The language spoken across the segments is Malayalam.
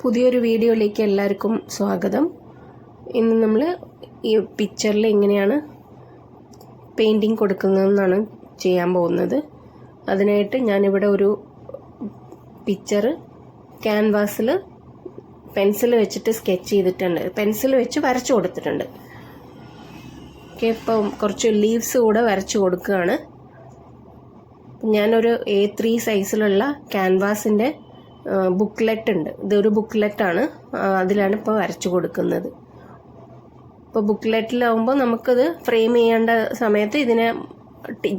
പുതിയൊരു വീഡിയോയിലേക്ക് എല്ലാവർക്കും സ്വാഗതം. ഇന്ന് നമ്മൾ ഈ പിക്ചറിൽ എങ്ങനെയാണ് പെയിന്റിങ് കൊടുക്കുന്നതെന്നാണ് ചെയ്യാൻ പോകുന്നത്. അതിനായിട്ട് ഞാനിവിടെ ഒരു പിക്ചർ ക്യാൻവാസിൽ പെൻസിൽ വെച്ചിട്ട് സ്കെച്ച് ചെയ്തിട്ടുണ്ട്. പെൻസിൽ വെച്ച് വരച്ചു കൊടുത്തിട്ടുണ്ട്. ഓക്കെ ഇപ്പം കുറച്ച് ലീവ്സ് കൂടെ വരച്ചു കൊടുക്കുകയാണ്. ഞാനൊരു എ ത്രീ സൈസിലുള്ള ക്യാൻവാസിന്റെ ബുക്ക്ലെറ്റ് ഉണ്ട്. ഇതൊരു ബുക്ക്ലെറ്റാണ് അതിലാണ് ഇപ്പോൾ വരച്ചു കൊടുക്കുന്നത്. ഇപ്പോൾ ബുക്ക്ലെറ്റിലാവുമ്പോൾ നമുക്കത് ഫ്രെയിം ചെയ്യേണ്ട സമയത്ത് ഇതിനെ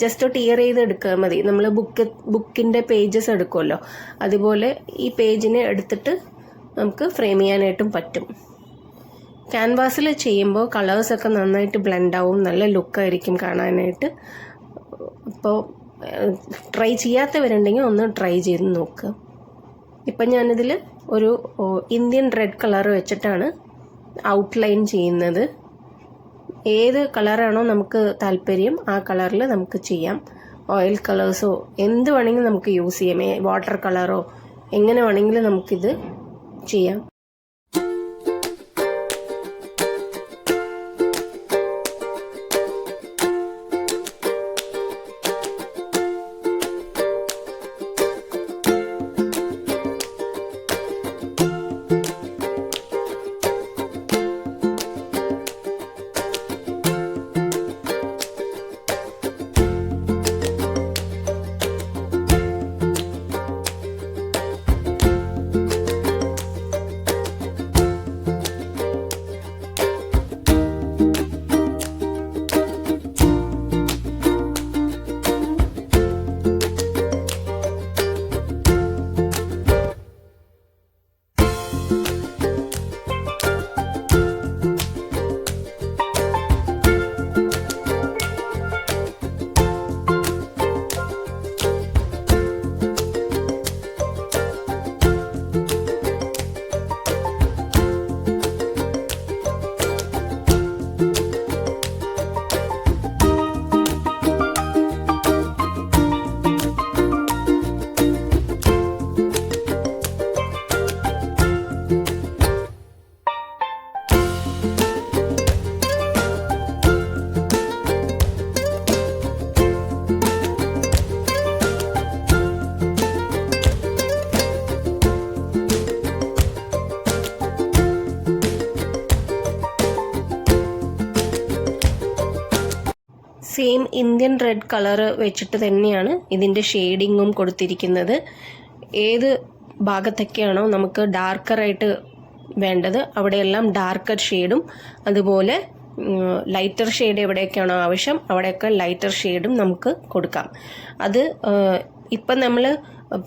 ജസ്റ്റ് ടിയർ ചെയ്ത് എടുക്കാൻ മതി. നമ്മൾ ബുക്ക് ബുക്കിന്റെ പേജസ് എടുക്കുമല്ലോ അതുപോലെ ഈ പേജിനെ എടുത്തിട്ട് നമുക്ക് ഫ്രെയിം ചെയ്യാനായിട്ടും പറ്റും. ക്യാൻവാസിൽ ചെയ്യുമ്പോൾ കളേഴ്സൊക്കെ നന്നായിട്ട് ബ്ലെൻഡ് ആവും. നല്ല ലുക്കായിരിക്കും കാണാനായിട്ട്. അപ്പോൾ ട്രൈ ചെയ്യാത്തവരുണ്ടെങ്കിൽ ഒന്ന് ട്രൈ ചെയ്ത് നോക്കുക ഇപ്പം ഞാനിതിൽ ഒരു ഇന്ത്യൻ റെഡ് കളർ വെച്ചിട്ടാണ് ഔട്ട്ലൈൻ ചെയ്യുന്നത്. ഏത് കളറാണോ നമുക്ക് താല്പര്യം ആ കളറിൽ നമുക്ക് ചെയ്യാം. ഓയിൽ കളേഴ്സോ എന്ത് വേണമെങ്കിലും നമുക്ക് യൂസ് ചെയ്യാം. വാട്ടർ കളറോ എങ്ങനെ വേണമെങ്കിലും നമുക്കിത് ചെയ്യാം. സെയിം ഇന്ത്യൻ റെഡ് കളർ വെച്ചിട്ട് തന്നെയാണ് ഇതിന്റെ ഷെയ്ഡിങ്ങും കൊടുത്തിരിക്കുന്നത്. ഏത് ഭാഗത്തൊക്കെയാണോ നമുക്ക് ഡാർക്കറായിട്ട് വേണ്ടത് അവിടെയെല്ലാം ഡാർക്കർ ഷെയ്ഡും അതുപോലെ ലൈറ്റർ ഷെയ്ഡ് എവിടെയൊക്കെയാണോ ആവശ്യം അവിടെയൊക്കെ ലൈറ്റർ ഷെയ്ഡും നമുക്ക് കൊടുക്കാം. അത് ഇപ്പം നമ്മൾ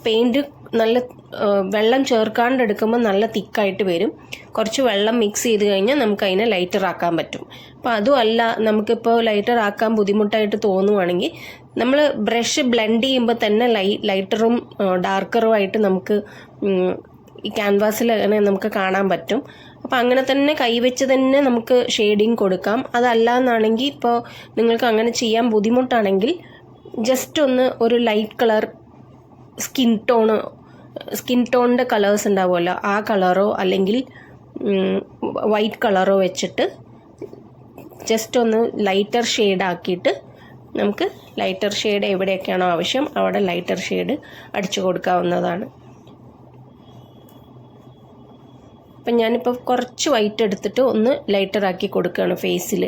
പെയിന്റ് നല്ല വെള്ളം ചേർക്കാണ്ട് എടുക്കുമ്പോൾ നല്ല തിക്കായിട്ട് വരും. കുറച്ച് വെള്ളം മിക്സ് ചെയ്ത് കഴിഞ്ഞാൽ നമുക്ക് അതിനെ ലൈറ്റർ ആക്കാൻ പറ്റും. അപ്പോൾ അതും അല്ല നമുക്കിപ്പോൾ ലൈറ്റർ ആക്കാൻ ബുദ്ധിമുട്ടായിട്ട് തോന്നുവാണെങ്കിൽ നമ്മൾ ബ്രഷ് ബ്ലെൻഡ് ചെയ്യുമ്പോൾ തന്നെ ലൈ ലൈറ്ററും ഡാർക്കറും ആയിട്ട് നമുക്ക് ഈ ക്യാൻവാസിൽ അങ്ങനെ നമുക്ക് കാണാൻ പറ്റും. അപ്പോൾ അങ്ങനെ തന്നെ കൈവച്ച് തന്നെ നമുക്ക് ഷെയ്ഡിങ് കൊടുക്കാം. അതല്ല എന്നാണെങ്കിൽ ഇപ്പോൾ നിങ്ങൾക്ക് അങ്ങനെ ചെയ്യാൻ ബുദ്ധിമുട്ടാണെങ്കിൽ ജസ്റ്റ് ഒന്ന് ഒരു light colour skin tone skin ടോണിന്റെ colours ഉണ്ടാവുമല്ലോ. ആ കളറോ അല്ലെങ്കിൽ വൈറ്റ് കളറോ വെച്ചിട്ട് ജസ്റ്റ് ഒന്ന് ലൈറ്റർ ഷെയ്ഡ് ആക്കിയിട്ട് നമുക്ക് ലൈറ്റർ ഷെയ്ഡ് എവിടെയൊക്കെയാണോ ആവശ്യം അവിടെ ലൈറ്റർ ഷെയ്ഡ് അടിച്ചു കൊടുക്കാവുന്നതാണ്. അപ്പം ഞാനിപ്പോൾ കുറച്ച് വൈറ്റ് എടുത്തിട്ട് ഒന്ന് ലൈറ്റർ ആക്കി കൊടുക്കുകയാണ് ഫേസിൽ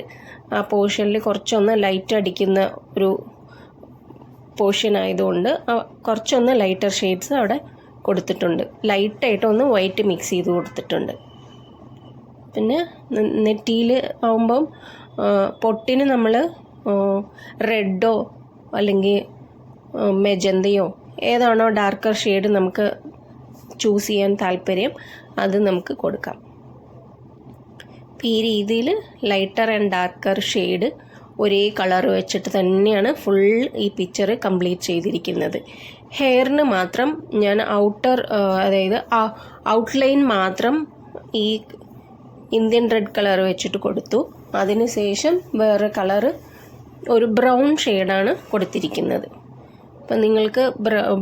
ആ പോർഷനിൽ കുറച്ചൊന്ന് ലൈറ്റ് അടിക്കുന്ന ഒരു പോർഷൻ ആയതുകൊണ്ട് കുറച്ചൊന്ന് ലൈറ്റർ ഷെയ്ഡ്സ് അവിടെ കൊടുത്തിട്ടുണ്ട്. ലൈറ്റായിട്ട് ഒന്ന് വൈറ്റ് മിക്സ് ചെയ്ത് കൊടുത്തിട്ടുണ്ട്. പിന്നെ നെറ്റിയിൽ ആവുമ്പം പൊട്ടിന് നമ്മൾ റെഡോ അല്ലെങ്കിൽ മെജന്തയോ ഏതാണോ ഡാർക്കർ ഷെയ്ഡ് നമുക്ക് ചൂസ് ചെയ്യാൻ താല്പര്യം അത് നമുക്ക് കൊടുക്കാം. ഈ രീതിയിൽ ലൈറ്റർ ആൻഡ് ഡാർക്കർ ഷെയ്ഡ് ഒരേ കളർ വെച്ചിട്ട് തന്നെയാണ് ഫുൾ ഈ പിക്ചർ കംപ്ലീറ്റ് ചെയ്തിരിക്കുന്നത്. ഹെയറിന് മാത്രം ഞാൻ ഔട്ടർ അതായത് ഔട്ട്ലൈൻ മാത്രം ഈ ഇന്ത്യൻ റെഡ് കളർ വെച്ചിട്ട് കൊടുത്തു. അതിനുശേഷം വേറെ കളറ് ഒരു ബ്രൗൺ ഷെയ്ഡാണ് കൊടുത്തിരിക്കുന്നത്. അപ്പം നിങ്ങൾക്ക്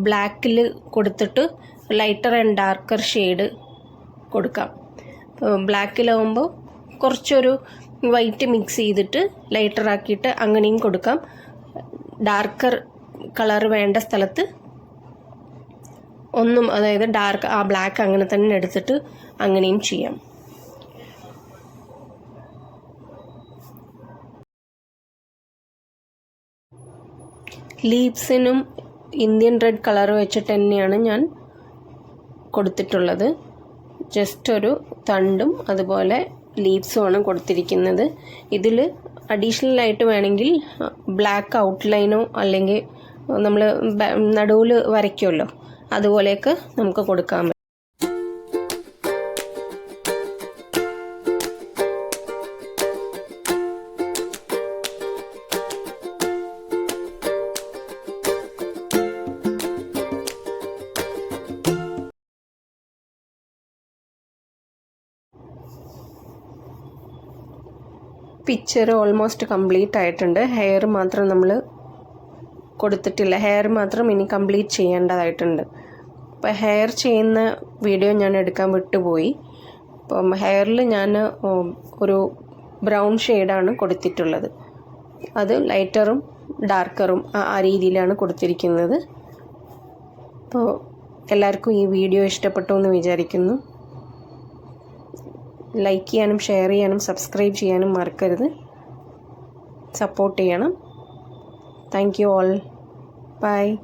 ബ്ലാക്കിൽ കൊടുത്തിട്ട് ലൈറ്റർ ആൻഡ് ഡാർക്കർ ഷെയ്ഡ് കൊടുക്കാം. അപ്പോൾ ബ്ലാക്കിലാവുമ്പോൾ കുറച്ചൊരു വൈറ്റ് മിക്സ് ചെയ്തിട്ട് ലൈറ്റർ ആക്കിയിട്ട് അങ്ങനെയും കൊടുക്കാം. ഡാർക്കർ കളർ വേണ്ട സ്ഥലത്ത് ഒന്നും അതായത് ഡാർക്ക് ആ ബ്ലാക്ക് അങ്ങനെ തന്നെ എടുത്തിട്ട് അങ്ങനെയും ചെയ്യാം. ലീവ്സിനും ഇന്ത്യൻ റെഡ് കളർ വെച്ചിട്ട് തന്നെയാണ് ഞാൻ കൊടുത്തിട്ടുള്ളത്. ജസ്റ്റ് ഒരു തണ്ടും അതുപോലെ ലീവ്സുമാണ് കൊടുത്തിരിക്കുന്നത്. ഇതിൽ അഡീഷണൽ ആയിട്ട് വേണമെങ്കിൽ ബ്ലാക്ക് ഔട്ട്ലൈനോ അല്ലെങ്കിൽ നമ്മൾ നടുവിൽ വരയ്ക്കുമല്ലോ. അതുപോലെയൊക്കെ നമുക്ക് കൊടുക്കാൻ പിക്ചർ ഓൾമോസ്റ്റ് കംപ്ലീറ്റ് ആയിട്ടുണ്ട്. ഹെയർ മാത്രം നമ്മൾ കൊടുത്തിട്ടില്ല. ഹെയർ മാത്രം ഇനി കംപ്ലീറ്റ് ചെയ്യേണ്ടതായിട്ടുണ്ട്. അപ്പോൾ ഹെയർ ചെയ്യുന്ന വീഡിയോ ഞാൻ എടുക്കാൻ വിട്ടുപോയി. അപ്പം ഹെയറിൽ ഞാൻ ഒരു ബ്രൗൺ ഷെയ്ഡാണ് കൊടുത്തിട്ടുള്ളത്. അത് ലൈറ്ററും ഡാർക്കറും ആ രീതിയിലാണ് കൊടുത്തിരിക്കുന്നത്. അപ്പോൾ എല്ലാവർക്കും ഈ വീഡിയോ ഇഷ്ടപ്പെട്ടു എന്ന് വിചാരിക്കുന്നു. ലൈക്ക് ചെയ്യാനും ഷെയർ ചെയ്യാനും സബ്സ്ക്രൈബ് ചെയ്യാനും മറക്കരുത്. സപ്പോർട്ട് ചെയ്യണം. Thank you all. ബൈ.